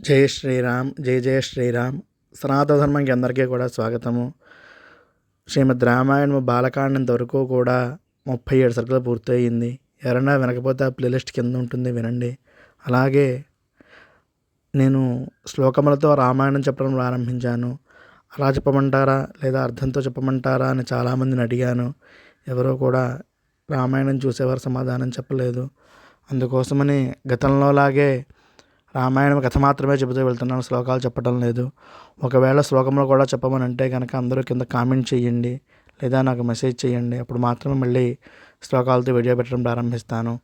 జై శ్రీరామ్ జై జయ శ్రీరామ్. సనాతన ధర్మంకి అందరికీ కూడా స్వాగతము. శ్రీమద్ రామాయణము బాలకాండంత వరకు కూడా ముప్పై ఏడు సరుకులు పూర్తయింది. ఎవరైనా వినకపోతే ఆ ప్లేలిస్ట్ కింద ఉంటుంది వినండి. అలాగే నేను శ్లోకములతో రామాయణం చెప్పడం ప్రారంభించాను. అలా చెప్పమంటారా? లేదా అర్థంతో చెప్పమంటారా అని చాలామందిని అడిగాను. ఎవరో కూడా రామాయణం చూసేవారు సమాధానం చెప్పలేదు. అందుకోసమని గతంలోలాగే రామాయణం కథ మాత్రమే చెబుతూ వెళ్తున్నాను. శ్లోకాలు చెప్పడం లేదు. ఒకవేళ శ్లోకంలో కూడా చెప్పమని అంటే కనుక అందరూ కింద కామెంట్ చేయండి. లేదా నాకు మెసేజ్ చేయండి. అప్పుడు మాత్రమే మళ్ళీ శ్లోకాలతో వీడియో పెట్టడం ప్రారంభిస్తాను.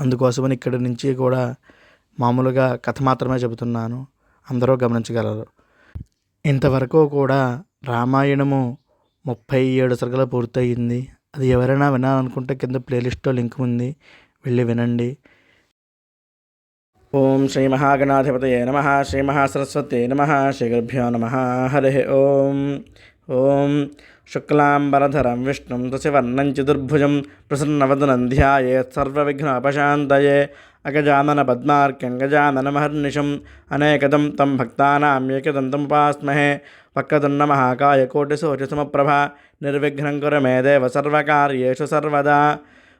అందుకోసమని ఇక్కడి నుంచి కూడా మామూలుగా కథ మాత్రమే చెబుతున్నాను. అందరూ గమనించగలరు. ఇంతవరకు కూడా రామాయణము ముప్పై ఏడు సరుకులు పూర్తయింది. అది ఎవరైనా వినాలనుకుంటే కింద ప్లేలిస్ట్లో లింక్ ఉంది. వెళ్ళి వినండి. ఓం శ్రీ మహాగణాధిపతయే నమ శ్రీ మహాసరస్వతే నమ శ్రీగురుభ్యో నమ హరి ఓం. ఓం శుక్లాంబరధరం విష్ణుం తుసివర్ణం చతుర్భుజం ప్రసన్నవదనం ధ్యాయేత్ సర్వవిఘ్నోపశాంతయే. అగజానన పద్మార్క్యం గజాననమహర్నిశం అనేకదం తం భక్తానాం ఏకదంతముపాస్మహే వక్రదున్న మహాకాయ కోటిసూర్యసమప్రభ నిర్విఘ్నం కురు మే దేవ సర్వకార్యేషు సర్వదా.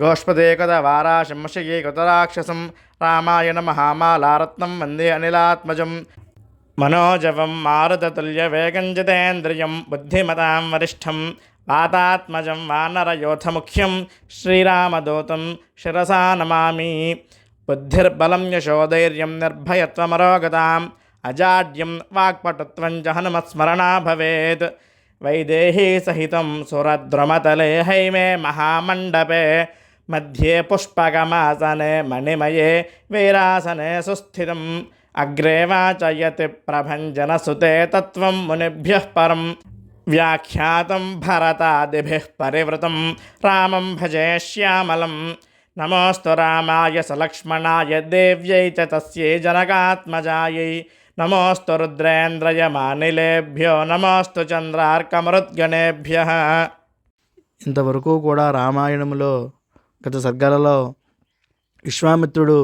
గోష్పదే గోష్పదేకద వారాశంశయే కృతరాక్షసం రామాయణ మహామాలారత్నం వందే అనిలాత్మజం. మనోజవం మారుతతుల్య మారుతతుల్యవేగంజితేంద్రియం బుద్ధిమతాం వరిష్టం వాతాత్మజం వానరయోధముఖ్యం శ్రీరామదూతం శిరసా నమామి. బుద్ధిర్బలం యశోధైర్యం నిర్భయత్వమరోగతాం అజాడ్యం వాక్పటుత్వం చ హనుమస్మరణా భవేత్. వైదేహీ సహితం సురద్రుమతలే హైమే మహామండపే मध्ये पुष्पकमासने मणिमये वीरासने सुस्थितम् अग्रे वाचयति प्रभञ्जनसुते तत्त्वं मुनिभ्यः परं व्याख्यातं भरतादिभिः परिवृतं रामं भजे श्यामलं नमोऽस्तु रामाय सलक्ष्मणाय देव्यै च तस्यै जनकात्मजायै నమోస్తు రుద్రేంద్రయమానిలేభ్యో నమోస్తు చంద్రార్కమరుద్గణేభ్య ఇంతవరకు కూడా రామాయణంలో గత సర్గాలలో విశ్వామిత్రుడు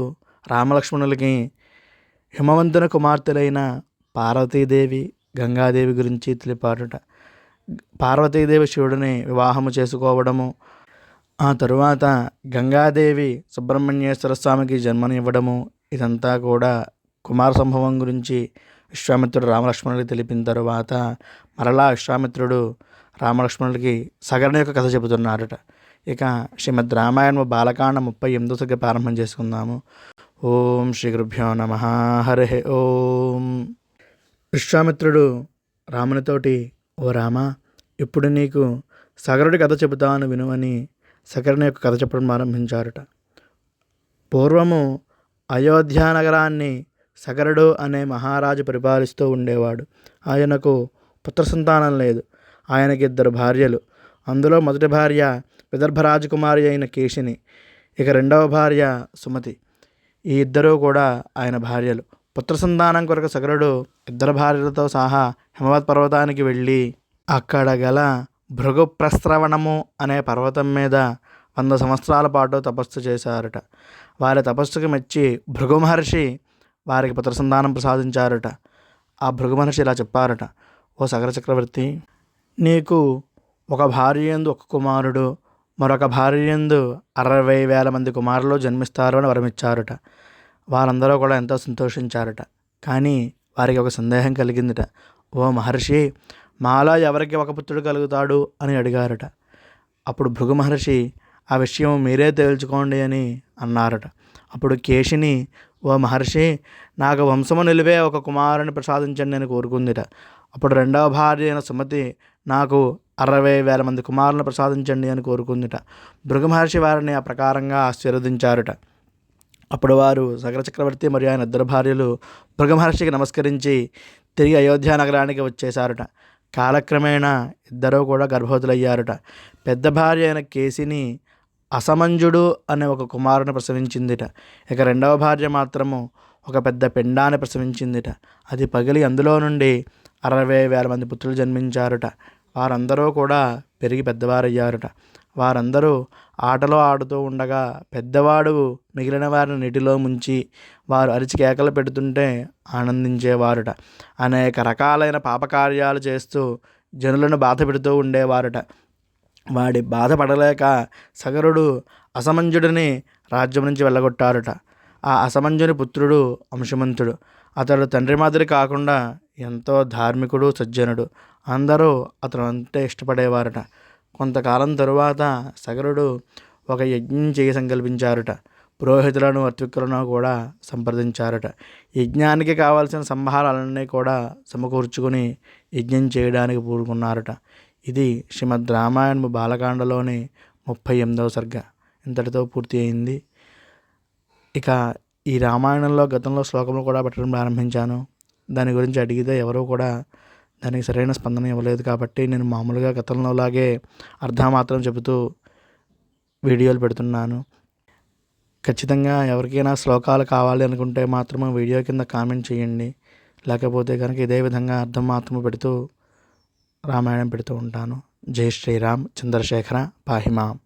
రామలక్ష్మణులకి హిమవంతుని కుమార్తెలైన పార్వతీదేవి గంగాదేవి గురించి తెలిపాడుట. పార్వతీదేవి శివుడిని వివాహము చేసుకోవడము ఆ తరువాత గంగాదేవి సుబ్రహ్మణ్యేశ్వర స్వామికి జన్మనివ్వడము ఇదంతా కూడా కుమార సంభవం గురించి విశ్వామిత్రుడు రామలక్ష్మణుడికి తెలిపిన తరువాత మరలా విశ్వామిత్రుడు రామలక్ష్మణుడికి సగరణ యొక్క కథ చెబుతున్నాడట ఇక శ్రీమద్ రామాయణము బాలకాండ ముప్పై ఎనిమిదో సగ ప్రారంభం చేసుకుందాము. ఓం శ్రీ గురుభ్యో నమ. హరి ఓం. విశ్వామిత్రుడు రామునితోటి ఓ రామ ఇప్పుడు నీకు సగరుడి కథ చెబుతాను వినువని సగరుని యొక్క కథ చెప్పడం ప్రారంభించారట. పూర్వము అయోధ్య నగరాన్ని సగరుడు అనే మహారాజు పరిపాలిస్తూ ఉండేవాడు. ఆయనకు పుత్ర సంతానం లేదు. ఆయనకి ఇద్దరు భార్యలు. అందులో మొదటి భార్య విదర్భ రాజకుమారి అయిన కేశిని ఇక రెండవ భార్య సుమతి. ఈ ఇద్దరూ కూడా ఆయన భార్యలు. పుత్ర సంతానం కొరకు సగరుడు ఇద్దరు భార్యలతో సహా హిమవత్ పర్వతానికి వెళ్ళి అక్కడ గల భృగు ప్రస్రవణము అనే పర్వతం మీద వంద సంవత్సరాల పాటు తపస్సు చేశారట. వారి తపస్సుకు మెచ్చి భృగు మహర్షి వారికి పుత్ర సంతానం ప్రసాదించారట. ఆ భృగు మహర్షి ఇలా చెప్పారట ఓ సగర చక్రవర్తి నీకు ఒక భార్య ఎందు ఒక కుమారుడు మరొక భార్యందు అరవై వేల మంది కుమారులు జన్మిస్తారు అని వరమిచ్చారట. వారందరూ కూడా ఎంతో సంతోషించారట. కానీ వారికి ఒక సందేహం కలిగిందిట. ఓ మహర్షి మాలో ఎవరికి ఒక పుత్రుడు కలుగుతాడు అని అడిగారట. అప్పుడు భృగు మహర్షి ఆ విషయం మీరే తేల్చుకోండి అని అన్నారట. అప్పుడు కేశిని ఓ మహర్షి నాకు వంశము నిలివే ఒక కుమారుని ప్రసాదించండి అని కోరుకుందిట. అప్పుడు రెండవ భార్య అయిన సుమతి నాకు అరవై వేల మంది కుమారులను ప్రసాదించండి అని కోరుకుందిట. భృగమహర్షి వారిని ఆ ప్రకారంగా ఆశీర్వదించారుట. అప్పుడు వారు సగర చక్రవర్తి మరియు ఆయన ఇద్దరు భార్యలు భృగమహర్షికి నమస్కరించి తిరిగి అయోధ్య నగరానికి వచ్చేశారుట. కాలక్రమేణా ఇద్దరూ కూడా గర్భవతులయ్యారట. పెద్ద భార్య అయిన కేసిని అసమంజుడు అనే ఒక కుమారుని ప్రసవించిందిట. ఇక రెండవ భార్య మాత్రము ఒక పెద్ద పిండాన్ని ప్రసవించిందిట. అది పగిలి అందులో నుండి అరవై వేల మంది పుత్రులు జన్మించారుట. వారందరూ కూడా పెరిగి పెద్దవారయ్యారుట. వారందరూ ఆటలో ఆడుతూ ఉండగా పెద్దవాడు మిగిలిన వారిని నీటిలో ముంచి వారు అరిచి కేకలు పెడుతుంటే ఆనందించేవారుట. అనేక రకాలైన పాపకార్యాలు చేస్తూ జనులను బాధ పెడుతూ ఉండేవారుట. వాడి బాధపడలేక సగరుడు అసమంజుడిని రాజ్యం నుంచి వెళ్ళగొట్టారుట. ఆ అసమంజుని పుత్రుడు అంశమంతుడు. అతడు తండ్రి మాదిరి కాకుండా ఎంతో ధార్మికుడు సజ్జనుడు. అందరూ అతను అంటే ఇష్టపడేవారట. కొంతకాలం తరువాత సగరుడు ఒక యజ్ఞం చేయ సంకల్పించారట. పురోహితులను అత్విక్కులను కూడా సంప్రదించారట. యజ్ఞానికి కావాల్సిన సంభారాలన్నీ కూడా సమకూర్చుకుని యజ్ఞం చేయడానికి పూనుకున్నారట. ఇది శ్రీమద్ రామాయణము బాలకాండలోని ముప్పై ఎనిమిదవ సర్గ. ఇంతటితో పూర్తి అయింది. ఇక ఈ రామాయణంలో గతంలో శ్లోకములు కూడా పెట్టడం ప్రారంభించాను. దాని గురించి అడిగితే ఎవరూ కూడా దానికి సరైన స్పందన ఇవ్వలేదు కాబట్టి నేను మామూలుగా గతంలోలాగే అర్ధమాత్రం చెబుతూ వీడియోలు పెడుతున్నాను. ఖచ్చితంగా ఎవరికైనా శ్లోకాలు కావాలి అనుకుంటే మాత్రమే వీడియో కింద కామెంట్ చేయండి. లేకపోతే కనుక ఇదే విధంగా అర్థం మాత్రమే పెడుతూ రామాయణం పెడుతూ ఉంటాను. జై శ్రీరామ్ చంద్రశేఖర పాహిమాం.